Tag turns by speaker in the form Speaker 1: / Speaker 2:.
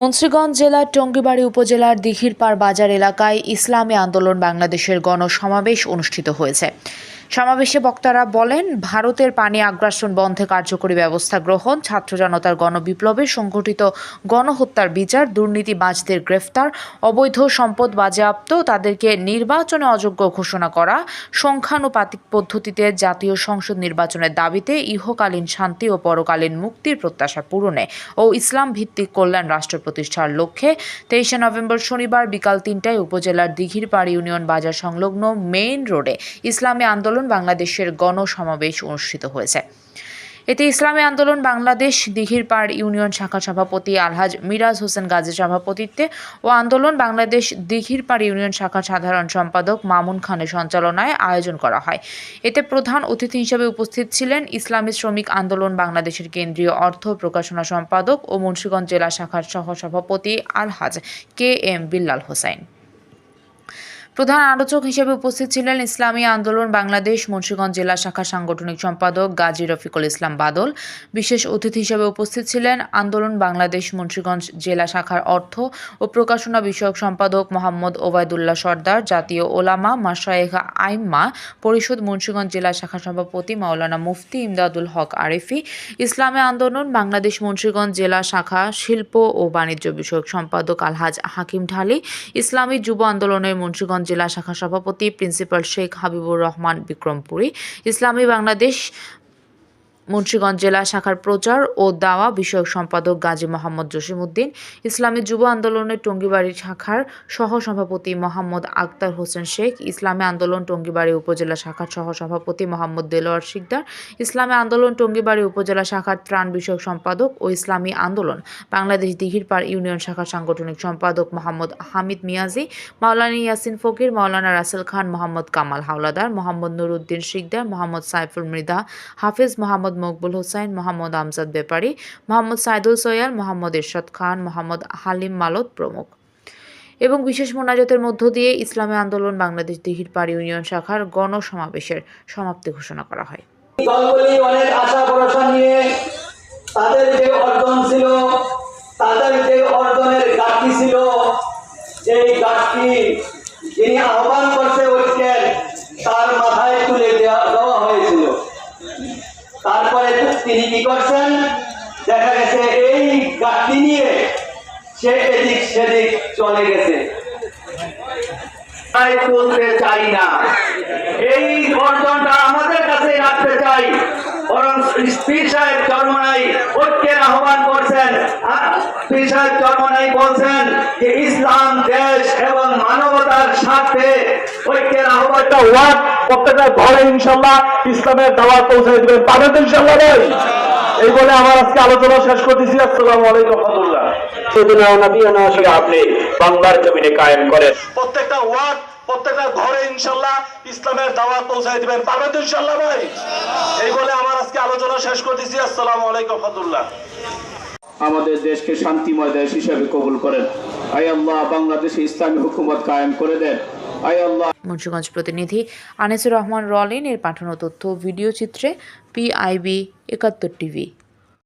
Speaker 1: মুন্সিগঞ্জ জেলার টঙ্গিবাড়ি উপজেলার দিঘিরপাড় বাজার এলাকায় ইসলামী আন্দোলন বাংলাদেশের গণসমাবেশ অনুষ্ঠিত হয়েছে। সমাবেশে বক্তারা বলেন, ভারতের পানি আগ্রাসন বন্ধে কার্যকরী ব্যবস্থা গ্রহণ, ছাত্র জনতার গণবিপ্লবে সংঘটিত গণহত্যার বিচার, দুর্নীতিবাজদের গ্রেফতার, অবৈধ সম্পদ বাজেয়াপ্ত, তাদেরকে নির্বাচনে অযোগ্য ঘোষণা করা, সংখ্যানুপাতিক পদ্ধতিতে জাতীয় সংসদ নির্বাচনের দাবিতে ইহকালীন শান্তি ও পরকালীন মুক্তির প্রত্যাশা পূরণে ও ইসলাম ভিত্তিক কল্যাণ রাষ্ট্র প্রতিষ্ঠার লক্ষ্যে তেইশে নভেম্বর শনিবার বিকাল তিনটায় উপজেলার দিঘির দিঘিরপাড় ইউনিয়ন বাজার সংলগ্ন মেইন রোডে ইসলামী আন্দোলন বাংলাদেশের গণসমাবেশ অনুষ্ঠিত হয়েছে। এতে ইসলামী আন্দোলন, বাংলাদেশ দিঘির পাড় ইউনিয়ন শাখা সভাপতি আলহাজ মিরাজ হোসেন গাজীর সভাপতিত্বে ও আন্দোলন, বাংলাদেশ দিঘির পাড় ইউনিয়ন শাখার সাধারণ সম্পাদক মামুন খানের সঞ্চালনায় আয়োজন করা হয়। এতে প্রধান অতিথি হিসেবে উপস্থিত ছিলেন ইসলামী শ্রমিক আন্দোলন, বাংলাদেশের কেন্দ্রীয় অর্থ প্রকাশনা সম্পাদক ও মুন্সীগঞ্জ জেলা শাখার সহ সভাপতি আলহাজ কে এম বিল্লাল হোসাইন প্রধান আলোচক হিসেবে উপস্থিত ছিলেন ইসলামী আন্দোলন, বাংলাদেশ, মুন্সিগঞ্জ জেলা শাখা সাংগঠনিক সম্পাদক গাজী রফিকুল ইসলাম বাদল। বিশেষ অতিথি হিসেবে উপস্থিত ছিলেন আন্দোলন, বাংলাদেশ, মুন্সিগঞ্জ জেলা শাখার অর্থ ও প্রকাশনা বিষয়ক সম্পাদক মোহাম্মদ ওবায়দুল্লাহ সর্দার, জাতীয় ওলামা মাশায়েখ আইম্মা, পরিষদ, মুন্সিগঞ্জ জেলা শাখা সভাপতি মাওলানা মুফতি ইমদাদুল হক আরিফি, ইসলামী আন্দোলন, বাংলাদেশ, মুন্সিগঞ্জ জেলা শাখা শিল্প ও বাণিজ্য বিষয়ক সম্পাদক আলহাজ হাকিম ঢালি, ইসলামী যুব আন্দোলনের মুন্সিগঞ্জ জেলা শাখা সভাপতি প্রিন্সিপাল শেখ হাবিবুর রহমান বিক্রমপুরী ইসলামী বাংলাদেশ মুন্সিগঞ্জ জেলা শাখার প্রচার ও দাওয়া বিষয়ক সম্পাদক গাজী মোহাম্মদ জসিমউদ্দিন, ইসলামী যুব আন্দোলনের টঙ্গিবাড়ি শাখার সহ সভাপতি মোহাম্মদ আক্তার হোসেন শেখ, ইসলামী আন্দোলন টঙ্গিবাড়ি উপজেলা শাখার সহ সভাপতি মোহাম্মদ দেলোয়ার শিকদার, ইসলামী আন্দোলন টঙ্গিবাড়ি উপজেলা শাখার ত্রাণ বিষয়ক সম্পাদক ও ইসলামী আন্দোলন, বাংলাদেশ দিঘিরপাড় ইউনিয়ন শাখার সাংগঠনিক সম্পাদক মোহাম্মদ হামিদ মিয়াজি, মাওলানা ইয়াসিন ফকির, মাওলানা রাসেল খান, মোহাম্মদ কামাল হাওলাদার, মোহাম্মদ নুরুদ্দিন শিকদার, মোহাম্মদ সাইফুল মৃধা, হাফিজ মোহাম্মদ মকবুল হোসাইন, মোহাম্মদ আমজাদ ব্যাপারী মোহাম্মদ সাইদুল সৈয়াল, মোহাম্মদ ইরশাদ খান, মোহাম্মদ হালিম মালত প্রমুখ। এবং বিশেষ মোনাজাতের মধ্য দিয়ে ইসলামী আন্দোলন বাংলাদেশ দিঘিরপাড় ইউনিয়ন শাখার গণসমাবেশের সমাপ্তি ঘোষণা করা হয়।
Speaker 2: দলগুলি অনেক আশা ভরসা নিয়ে তাদের যে অর্জন ছিল, তাদের যে অর্জনের ঘাটতি ছিল সেই ঘাটতি যিনি আহ্বান করতে ঐক্যের, তার মাথায় তুলে দেওয়া তারপরে তিনি কি করছেন? দেখা গেছে এই ঘাটতি নিয়ে সে এদিক সেদিক চলে গেছে। তাই তুলতে চাই না। এই অর্জনটা আমাদের কাছে রাখতে চাই। বরং পীর সাহেব চরমনাই ঐক্যের আহ্বান করছেন। পীর সাহেব চরমনাই বলছেন যে, ইসলাম, দেশ এবং মানবতার স্বার্থে ঐক্যের আহ্বান
Speaker 3: একটা ওয়ার্ড প্রত্যেকটা ঘরে ইনশাল্লাহ ইসলামের দাওয়াত পৌঁছে দিবেন। পাবেন তো ইনশাল্লাহ ভাই? এই বলে আমার আজকে আলোচনা শেষ করতেছি। আসসালামু আলাইকুম রহমতুল্লাহ।
Speaker 4: সেদিন নবীনা আসলে আপনি বাংলার জমিনে কায়েম করেন।
Speaker 3: প্রত্যেকটা ওয়ার্ড প্রত্যেকটা ঘরে ইনশাল্লাহ ইসলামের দাওয়াত পৌঁছায় দিবেন। পাবেন তো ইনশাল্লাহ ভাই? এই বলে আমার আজকে আলোচনা শেষ করতেছি। আসসালামু আলাইকুম রহমতুল্লাহ।
Speaker 5: আমাদের দেশকে শান্তিময় দেশ হিসাবে কবুল করেন। আই আল্লাহ, বাংলাদেশে ইসলামী হুকুমত কায়েম করে দেন। আয় আল্লাহ।
Speaker 1: মুন্সিগঞ্জ প্রতিনিধি আনিসুর রহমান রলিন এর পাঠানো তথ্য ভিডিও চিত্রে পিআইবি একাত্তর টিভি।